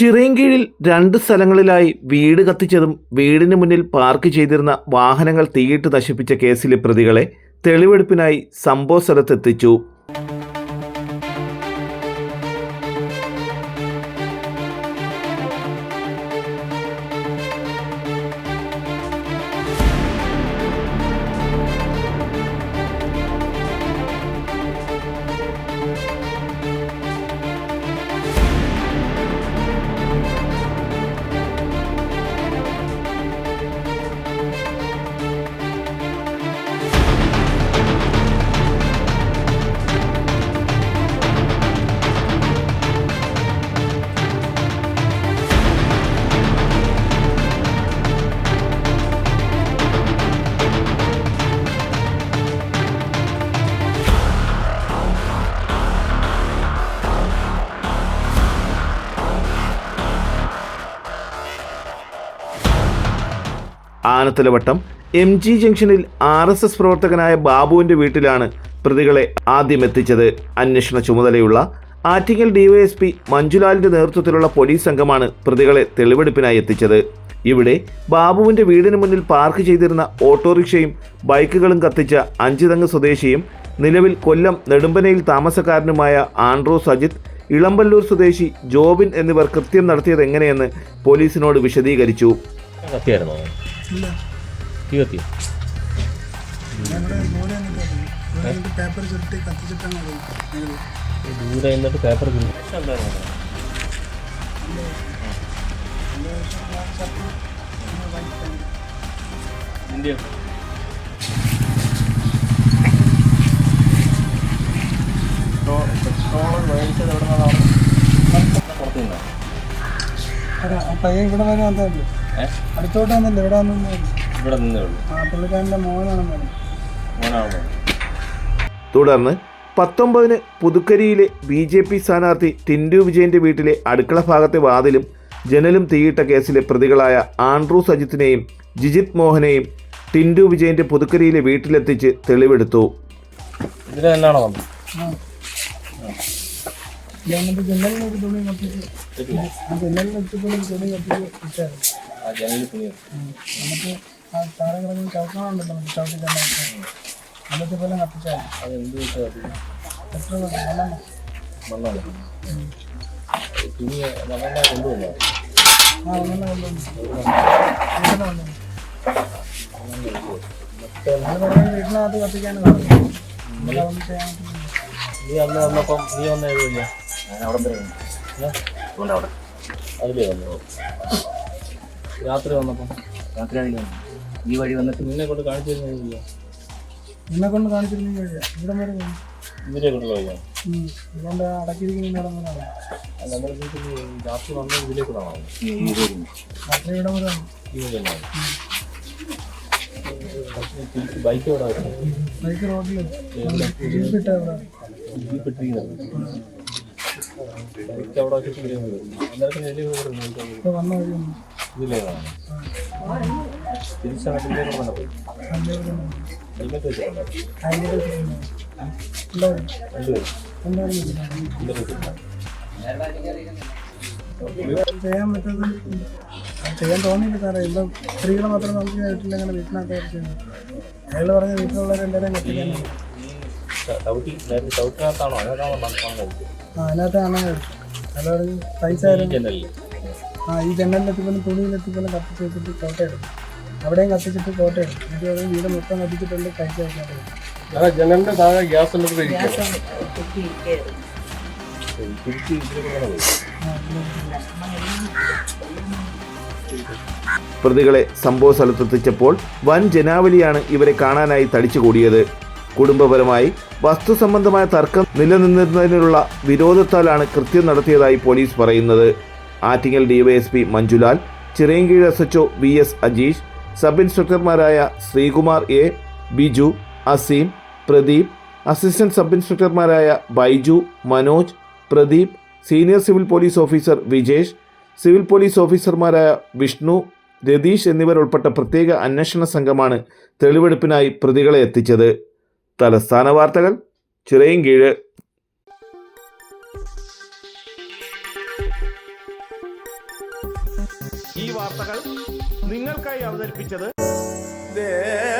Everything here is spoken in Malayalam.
ചിറയൻകീഴിൽ രണ്ട് സ്ഥലങ്ങളിലായി വീട് കത്തിച്ചതും വീടിന് മുന്നിൽ പാർക്ക് ചെയ്തിരുന്ന വാഹനങ്ങൾ തീയിട്ട് നശിപ്പിച്ച കേസിലെ പ്രതികളെ തെളിവെടുപ്പിനായി സംഭവ സ്ഥലത്തെത്തിച്ചു. ആനത്തലവട്ടം എം ജി ജംഗ്ഷനിൽ ആർ എസ് എസ് പ്രവർത്തകനായ ബാബുവിന്റെ വീട്ടിലാണ് പ്രതികളെ ആദ്യം എത്തിച്ചത്. അന്വേഷണ ചുമതലയുള്ള ആറ്റിങ്ങൽ ഡിവൈഎസ്പി മഞ്ജുലാലിന്റെ നേതൃത്വത്തിലുള്ള പോലീസ് സംഘമാണ് പ്രതികളെ തെളിവെടുപ്പിനായി എത്തിച്ചത്. ഇവിടെ ബാബുവിന്റെ വീടിന് മുന്നിൽ പാർക്ക് ചെയ്തിരുന്ന ഓട്ടോറിക്ഷയും ബൈക്കുകളും കത്തിച്ച അഞ്ചുതങ്ങ് സ്വദേശിയും നിലവിൽ കൊല്ലം നെടുമ്പനയിൽ താമസക്കാരനുമായ ആൻഡ്രോ സജിത് ഇളമ്പല്ലൂർ സ്വദേശി ജോബിൻ എന്നിവർ കൃത്യം നടത്തിയത് എങ്ങനെയെന്ന് പോലീസിനോട് വിശദീകരിച്ചു. തീ കത്തിയോ ഞങ്ങളുടെ മോനെ എന്നിട്ട് പേപ്പർ ചുരുട്ടി കത്തിച്ചിട്ടാണ് ഞങ്ങൾ ദൂരെ നിന്നിട്ട് പേപ്പർ ആ പയ്യൻ ഇവിടെ വരെ വന്നതല്ലേ അടുത്തോട്ട് വന്നില്ല ഇവിടെ വന്നു ഇവിടെ നിന്നേ ഉള്ളൂ. ആ പുള്ളിക്കാരന്റെ മോനാണെന്ന് പറഞ്ഞു മോനാണോ തുടർന്ന് പത്തൊമ്പതിന് പുതുക്കരിയിലെ ബി ജെ പി സ്ഥാനാർത്ഥി ടിൻഡു വിജയന്റെ വീട്ടിലെ അടുക്കള ഭാഗത്തെ വാതിലും ജനലും തീയിട്ട കേസിലെ പ്രതികളായ ആൻഡ്രു സജിത്തിനെയും ജിജിത് മോഹനെയും ടിൻഡു വിജയന്റെ പുതുക്കരിയിലെ വീട്ടിലെത്തിച്ച് തെളിവെടുത്തു. ഇതിന് തന്നെയാണോ വന്നത് ആ ഇത് എന്നിട്ട് ജനലിൽ ഒരു തുണി കത്തിച്ച് ആ ജനലിൽ തുണി കത്തിച്ച് ഇട്ടായിരുന്നു. എന്നിട്ട് താഴെ കിടക്കുന്ന നമുക്ക് പോലെ കത്തിച്ചായിരുന്നു. എത്ര തുണി കൊണ്ടുവന്നു? വീട്ടിനകത്ത് കത്തിക്കാനും ഒന്നും നീ അന്ന് വന്നപ്പം നീ വന്ന ഏത് വഴിയാ അതിലേ വന്നു രാത്രി വന്നപ്പം രാത്രി ഈ വഴി വന്നിട്ട് നിന്നെ കൊണ്ട് കാണിച്ചു തരുന്ന ഏത് വഴിയാ നിന്നെ കൊണ്ട് കാണിച്ചിരുന്ന ഇവിടെ വരെ പോയി ഇതിനെ കൊണ്ടുള്ള വഴിയാ ഇതുകൊണ്ട് അടക്കിയിരിക്കുന്ന ഇടം വരെ നമ്മൾ രാത്രി വന്നത് ഇതിലേക്കൂടാണോ രാത്രി ഇടം വരെ വന്നു ഈ വഴിയല്ലേ ബൈക്ക് എവിടെ വെച്ചത് ബൈക്ക് റോഡിൽ ചെയ്യാൻ പറ്റത് ചെയ്യാൻ തോന്നിയില്ല സാറേ ഇപ്പം സ്ത്രീകളെ മാത്രം നമുക്ക് വീട്ടിൽ അങ്ങനെ വീട്ടിനകത്ത് അയാൾ പറഞ്ഞ വീട്ടിലുള്ളവരെ എല്ലാവരെയും കത്തിക്കാനാണ് ചവിട്ടി നേരത്തെ ചവിട്ടിനകത്താണോ? അതിനകത്താണോ മണ്ണ് കഴിച്ചത് ആ അതിനകത്താണ് പൈസ ഈ കത്തിച്ച് വെച്ചിട്ട് എടുക്കും. അവിടെയും കത്തിച്ചിട്ട് ഫോട്ടോ എടുക്കും. എന്നിട്ട് വീട് മൊത്തം കത്തിച്ചിട്ടുണ്ട് പൈസ ജനലിന്റെ താഴെ ഗ്യാസ് പ്രതികളെ സംഭവ സ്ഥലത്തെത്തിച്ചപ്പോൾ വൻ ജനാവലിയാണ് ഇവരെ കാണാനായി തടിച്ചുകൂടിയത് കുടുംബപരമായി വസ്തു സംബന്ധമായ തർക്കം നിലനിന്നിരുന്നതിനുള്ള വിരോധത്താലാണ് കൃത്യം നടത്തിയതായി പോലീസ് പറയുന്നത്. Attingal DYSP Manjulal Chirayinkeezhu S H V S Ajeesh sub ഇൻസ്പെക്ടർമാരായ Sreekumar A Biju Aseem Pradeep assistant sub ഇൻസ്പെക്ടർമാരായ Baiju Manoj Pradeep senior civil police officer Vijesh civil police ഓഫീസർമാരായ വിഷ്ണു രതീഷ് എന്നിവരുൾപ്പെട്ട പ്രത്യേക അന്വേഷണ സംഘമാണ് തെളിവെടുപ്പിനായി പ്രതികളെ എത്തിച്ചത്. തലസ്ഥാന വാർത്തകൾ ചിറയൻകീഴ് ഈ വാർത്തകൾ നിങ്ങൾക്കായി അവതരിപ്പിച്ചത് Arabian